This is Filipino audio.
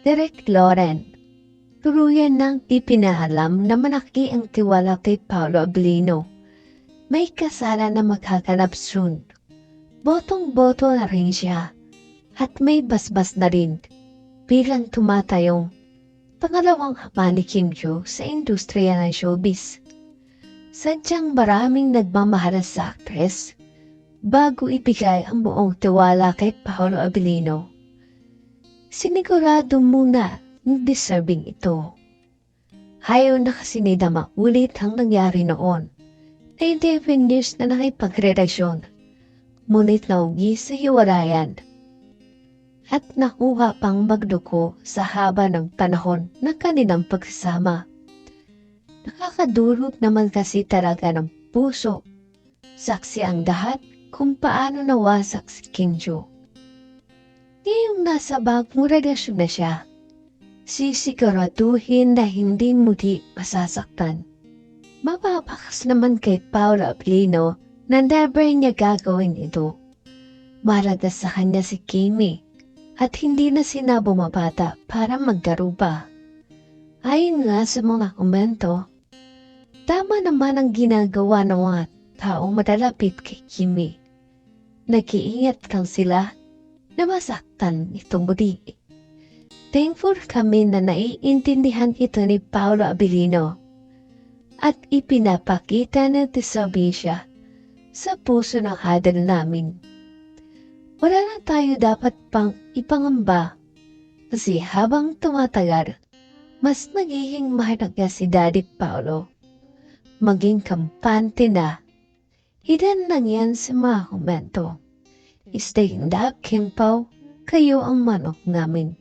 Derek Loren. Tuluyan nang ipinahalam na malaki ang tiwala kay Paolo Abilino. May kasala na magkakanap soon. Botong-boto na rin siya. At may basbas na rin. Bilang tumatayong pangalawang haba ni sa industriya ng showbiz. Sadyang maraming nagmamahalan sa aktres bago ibigay ang buong tiwala kay Paolo Abilino. Sinigurado muna ng deserving ito. Hayo na kasi ni na maulit ang nangyari noon na hindi news na nakipagrelasyon. Ngunit naugi sa hiwalayan at nakuha pang magduko sa haba ng panahon ng kanilang pagsasama. Nakakadulot naman kasi talaga ng puso. Saksi ang lahat kung paano nawasak si Kim Jo. Ngayong nasa bagong relasyon na siya, sisiguraduhin na hindi muli masasaktan. Mapapakas naman kay Paula Abilino na never niya gagawin ito. Marada sa kanya si Kimi at hindi na sina bumabata para magkarupa. Ayon nga sa mga komento, tama naman ang ginagawa ng mga taong madalapit kay Kimi. Nag-iingat lang sila na masaktan ito muli. Thankful kami na naiintindihan ito ni Paolo Abilino at ipinapakita ng tisabi siya sa puso ng hadal namin. Wala na tayo dapat pang ipangamba kasi habang tumatagal, mas nagiging mahalaga si Daddy Paolo. Maging kampante na. Hidan lang yan sa mga komento. Stay in Kim Pao. Kayo ang manok namin.